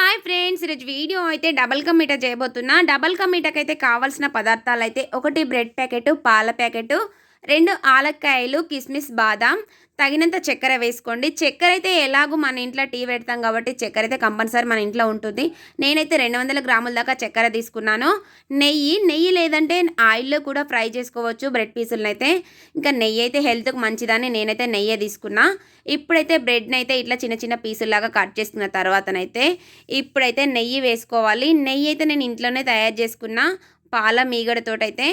Hi friends ఈరోజు video అయితే double కా చేయబోతున్నా. డబల్ కా అయితే కావాల్సిన పదార్థాలు అయితే ఒకటి బ్రెడ్ ప్యాకెట్ పాల ప్యాకెట్ రెండు ఆలక్కాయలు కిస్మిస్ బాదాం. తగినంత చక్కెర వేసుకోండి. చక్కెర అయితే ఎలాగో మన ఇంట్లో టీ పెడతాం కాబట్టి చక్కెర అయితే కంపల్సరీ మన ఇంట్లో ఉంటుంది. నేనైతే రెండు వందల గ్రాముల దాకా చక్కెర తీసుకున్నాను. నెయ్యి నెయ్యి లేదంటే ఆయిల్లో కూడా ఫ్రై చేసుకోవచ్చు బ్రెడ్ పీసులను అయితే ఇంకా నెయ్యి అయితే హెల్త్కి మంచిదని నేనైతే నెయ్యి తీసుకున్నా. ఇప్పుడైతే బ్రెడ్ని అయితే ఇట్లా చిన్న చిన్న పీసుల్లాగా కట్ చేసుకున్న తర్వాతనైతే ఇప్పుడైతే నెయ్యి వేసుకోవాలి. నెయ్యి అయితే నేను ఇంట్లోనే తయారు చేసుకున్న పాల మీగడతోటైతే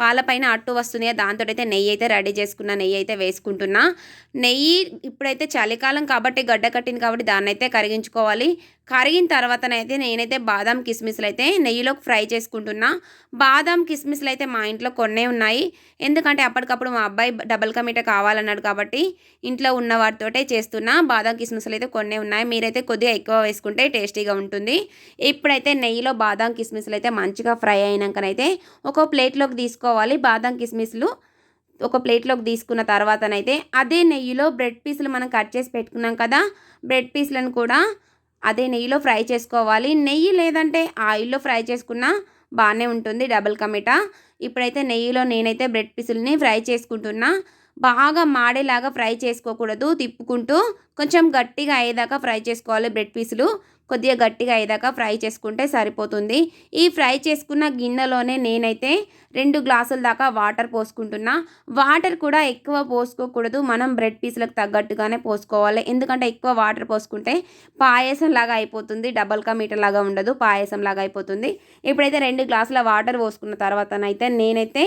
పాల పైన అట్టు వస్తుంది. దాంతో అయితే నెయ్యి అయితే రెడీ చేసుకున్న నెయ్యి అయితే వేసుకుంటున్నా. నెయ్యి ఇప్పుడైతే చలికాలం కాబట్టి గడ్డ కట్టింది కాబట్టి దాన్ని అయితే కరిగించుకోవాలి. కరిగిన తర్వాతనైతే నేనైతే బాదం కిస్మిస్లు అయితే నెయ్యిలో ఫ్రై చేసుకుంటున్నా. బాదం కిస్మిస్లు అయితే మా ఇంట్లో కొన్నే ఉన్నాయి. ఎందుకంటే అప్పటికప్పుడు మా అబ్బాయి డబల్ కమిట కావాలన్నాడు కాబట్టి ఇంట్లో ఉన్న వాటితోటే చేస్తున్నా. బాదం కిస్మిస్లు అయితే కొన్నే ఉన్నాయి. మీరైతే కొద్దిగా ఎక్కువ వేసుకుంటే టేస్టీగా ఉంటుంది. ఇప్పుడైతే నెయ్యిలో బాదం కిస్మిస్లు అయితే మంచిగా ఫ్రై అయినాకనైతే ఒక ప్లేట్లోకి తీసుకోవాలి. బాదం కిస్మిస్లు ఒక ప్లేట్లోకి తీసుకున్న తర్వాతనైతే అదే నెయ్యిలో బ్రెడ్ పీసులు మనం కట్ చేసి పెట్టుకున్నాం కదా. బ్రెడ్ పీసులను కూడా అదే నెయ్యిలో ఫ్రై చేసుకోవాలి. నెయ్యి లేదంటే ఆయిల్లో ఫ్రై చేసుకున్నా బాగానే ఉంటుంది డబుల్ కమిటా. ఇప్పుడైతే నెయ్యిలో నేనైతే బ్రెడ్ పీసుల్ని ఫ్రై చేసుకుంటున్నా. బాగా మాడేలాగా ఫ్రై చేసుకోకూడదు. తిప్పుకుంటూ కొంచెం గట్టిగా అయ్యేదాకా ఫ్రై చేసుకోవాలి బ్రెడ్ పీసులు. కొద్దిగా గట్టిగా అయ్యేదాకా ఫ్రై చేసుకుంటే సరిపోతుంది. ఈ ఫ్రై చేసుకున్న గిన్నెలోనే నేనైతే రెండు గ్లాసుల దాకా వాటర్ పోసుకుంటున్నా. వాటర్ కూడా ఎక్కువ పోసుకోకూడదు. మనం బ్రెడ్ పీసులకు తగ్గట్టుగానే పోసుకోవాలి. ఎందుకంటే ఎక్కువ వాటర్ పోసుకుంటే పాయసం లాగా అయిపోతుంది. డబల్ కా మీటర్ లాగా ఉండదు. పాయసం లాగా అయిపోతుంది. ఇప్పుడైతే రెండు గ్లాసుల వాటర్ పోసుకున్న తర్వాతనైతే నేనైతే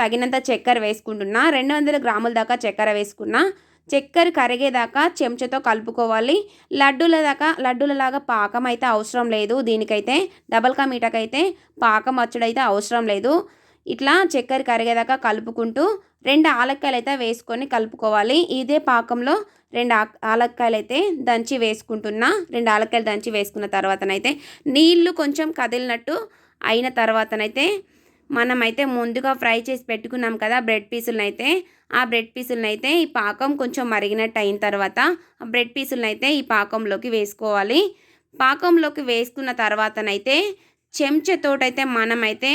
తగినంత చక్కెర వేసుకుంటున్నా రెండు వందల గ్రాముల దాకా చక్కెర వేసుకున్నా చక్కెర కరిగేదాకా చెంచాతో కలుపుకోవాలి. లడ్డూల దాకా లడ్డూలలాగా పాకం అయితే అవసరం లేదు. దీనికైతే డబల్ కా మీటకైతే పాకం వచ్చడైతే అవసరం లేదు. ఇట్లా చక్కెర కరిగేదాకా కలుపుకుంటూ రెండు ఆలక్కాయలు అయితే వేసుకొని కలుపుకోవాలి. ఇదే పాకంలో రెండు ఆలక్కాయలు అయితే దంచి వేసుకుంటున్నా రెండు ఆలక్కాయలు దంచి వేసుకున్న తర్వాతనైతే నీళ్ళు కొంచెం కదిలినట్టు అయిన తర్వాతనైతే మనమైతే ముందుగా ఫ్రై చేసి పెట్టుకున్నాం కదా బ్రెడ్ పీసులను అయితే ఆ బ్రెడ్ పీసులను అయితే ఈ పాకం కొంచెం మరిగినట్టు అయిన తర్వాత ఆ బ్రెడ్ పీసులను అయితే ఈ పాకంలోకి వేసుకోవాలి. పాకంలోకి వేసుకున్న తర్వాతనైతే చెంచతోటైతే మనమైతే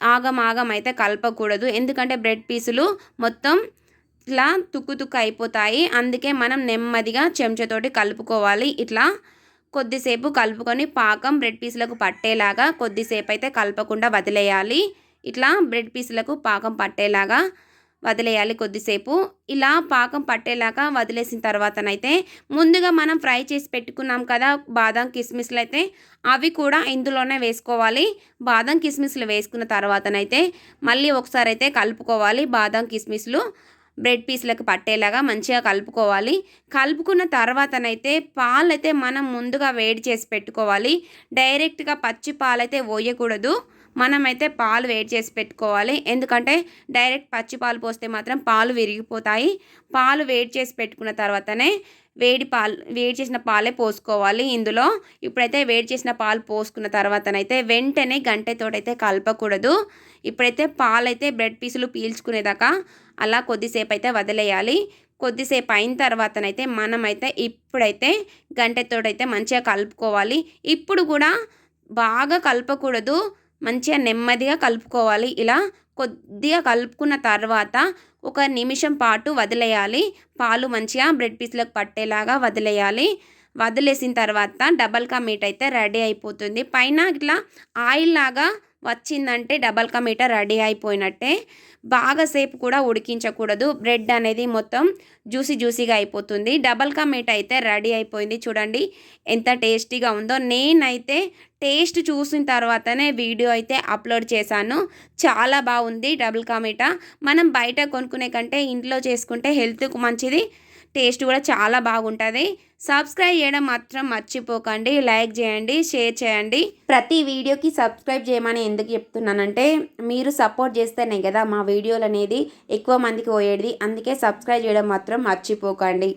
ఆగం ఆగం అయితే కలపకూడదు. ఎందుకంటే బ్రెడ్ పీసులు మొత్తం ఇట్లా తుక్కు తుక్కు అయిపోతాయి. అందుకే మనం నెమ్మదిగా చెంచతోటి కలుపుకోవాలి. ఇట్లా కొద్దిసేపు కలుపుకొని పాకం బ్రెడ్ పీసులకు పట్టేలాగా కొద్దిసేపు అయితే కలపకుండా వదిలేయాలి. ఇట్లా బ్రెడ్ పీసులకు పాకం పట్టేలాగా వదిలేయాలి కొద్దిసేపు. ఇలా పాకం పట్టేలాగా వదిలేసిన తర్వాతనైతే ముందుగా మనం ఫ్రై చేసి పెట్టుకున్నాం కదా బాదం కిస్మిస్లు అయితే అవి కూడా ఇందులోనే వేసుకోవాలి. బాదం కిస్మిస్లు వేసుకున్న తర్వాతనైతే మళ్ళీ ఒకసారి అయితే కలుపుకోవాలి బాదం కిస్మిస్లు. బ్రెడ్ పీస్లకు పట్టేలాగా మంచిగా కలుపుకోవాలి. కలుపుకున్న తర్వాతనైతే పాలైతే మనం ముందుగా వేడి చేసి పెట్టుకోవాలి. డైరెక్ట్గా పచ్చి పాలైతే పోయకూడదు మనమైతే పాలు వేడి చేసి పెట్టుకోవాలి. ఎందుకంటే డైరెక్ట్ పచ్చి పాలు పోస్తే మాత్రం పాలు విరిగిపోతాయి. పాలు వేడి చేసి పెట్టుకున్న తర్వాతనే వేడి పాలు వేడి చేసిన పాలే పోసుకోవాలి ఇందులో. ఇప్పుడైతే వేడి చేసిన పాలు పోసుకున్న తర్వాతనైతే వెంటనే గంటతోటైతే కలపకూడదు. ఇప్పుడైతే పాలైతే బ్రెడ్ పీసులు పీల్చుకునేదాకా అలా కొద్దిసేపు అయితే వదిలేయాలి. కొద్దిసేపు అయిన తర్వాతనైతే మనమైతే ఇప్పుడైతే గంటతోటైతే మంచిగా కలుపుకోవాలి. ఇప్పుడు కూడా బాగా కలపకూడదు. మంచిగా నెమ్మదిగా కలుపుకోవాలి. ఇలా కొద్దిగా కలుపుకున్న తర్వాత ఒక నిమిషం పాటు వదిలేయాలి. పాలు మంచిగా బ్రెడ్ పీస్లకు పట్టేలాగా వదిలేయాలి. వదిలేసిన తర్వాత డబల్ కా మీట్ అయితే రెడీ అయిపోతుంది. పైన ఇట్లా ఆయిల్ లాగా వచ్చిందంటే డబల్ కా మీట రెడీ అయిపోయినట్టే. బాగా సేపు కూడా ఉడికించకూడదు. బ్రెడ్ అనేది మొత్తం జ్యూసీ జ్యూసీగా అయిపోతుంది. డబల్ కా మీట అయితే రెడీ అయిపోయింది చూడండి. ఎంత టేస్టీగా ఉందో. నేనైతే టేస్ట్ చూసిన తర్వాతనే వీడియో అయితే అప్లోడ్ చేశాను. చాలా బాగుంది డబుల్ కా మీట మనం బయట కొనుక్కునే కంటే ఇంట్లో చేసుకుంటే హెల్త్కు మంచిది. టేస్ట్ కూడా చాలా బాగుంటుంది. సబ్స్క్రైబ్ చేయడం మాత్రం మర్చిపోకండి. లైక్ చేయండి షేర్ చేయండి. ప్రతి వీడియోకి సబ్స్క్రైబ్ చేయమని ఎందుకు చెప్తున్నానంటే మీరు సపోర్ట్ చేస్తేనే కదా మా వీడియోలు అనేది ఎక్కువ మందికి పోయేది. అందుకే సబ్స్క్రైబ్ చేయడం మాత్రం మర్చిపోకండి.